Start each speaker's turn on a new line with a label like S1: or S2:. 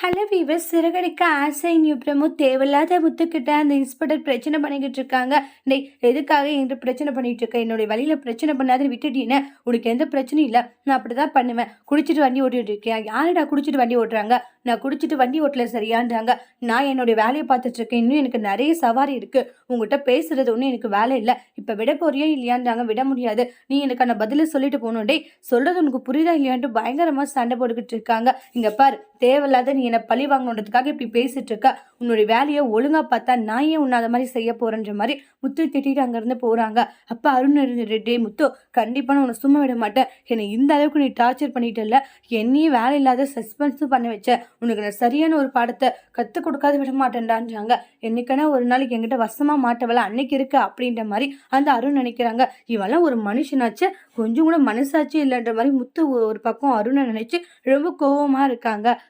S1: Hello viewer Siragadikka ஆசை new Prabhu தேவையில்லாத முத்துக்கிட்ட அந்த இன்ஸ்பெக்டர் பிரச்சனை பண்ணிக்கிட்டு இருக்காங்க டேய் எதுக்காக என்கிட்ட பிரச்சனை பண்ணிட்டு இருக்க என்னுடைய வழியில பிரச்சனை பண்ணாத விட்டுட்டீன்னு உனக்கு எந்த பிரச்சனையும் இல்லை. நான் அப்படிதான் பண்ணுவேன். குடிச்சிட்டு வண்டி ஓட்டிட்டு இருக்கேன். யாருடா குடிச்சிட்டு வண்டி ஓட்டுறாங்க? நான் குடிச்சிட்டு வண்டி ஓட்டல சரியான்றாங்க. நான் என்னுடைய வேலையை பார்த்துட்டு இருக்கேன் இன்னும் எனக்கு நிறைய சவாரி இருக்கு. உங்ககிட்ட பேசுறது ஒன்றும் எனக்கு வேலை இல்லை. இப்போ விட போறியா இல்லையான்றாங்க. விட முடியாது. நீ எனக்கான பதிலை சொல்லிட்டு போகணும். டேய் சொல்றது உனக்கு புரியுதா இல்லையான்ட்டு பயங்கரமா சண்டை போட்டுக்கிட்டு இருக்காங்க இங்க பாரு தேவையில்லாத நீ என்னை பழி வாங்கணுன்றதுக்காக இப்படி பேசிட்டு இருக்க உன்னுடைய வேலையை ஒழுங்கா பார்த்தா நான் ஏன் உன்னை அதை மாதிரி செய்ய போறேன்ற மாதிரி முத்து திட்டிட்டு அங்கேருந்து போறாங்க. அப்ப அருண் இருந்துட்டு டே முத்து கண்டிப்பா நான் உன்னை சும்மா விட மாட்டேன். என்னை இந்த அளவுக்கு நீ டார்ச்சர் பண்ணிட்டல என்னையும் வேலை இல்லாத சஸ்பென்ஸும் பண்ண வச்ச. உனக்கு நான் சரியான ஒரு பாடத்தை கற்றுக் கொடுக்காத விட மாட்டேன்டான்றாங்க. என்னைக்கான ஒரு நாளைக்கு என்கிட்ட வசமா மாட்டவள அன்னைக்கு இருக்கு? அப்படின்ற மாதிரி அந்த அருண் நினைக்கிறாங்க. இவெல்லாம் ஒரு மனுஷனாச்சு. கொஞ்சம் கூட மனசாச்சு இல்லைன்ற மாதிரி முத்து ஒரு பக்கம் அருணை நினைச்சு ரொம்ப கோவமா இருக்காங்க.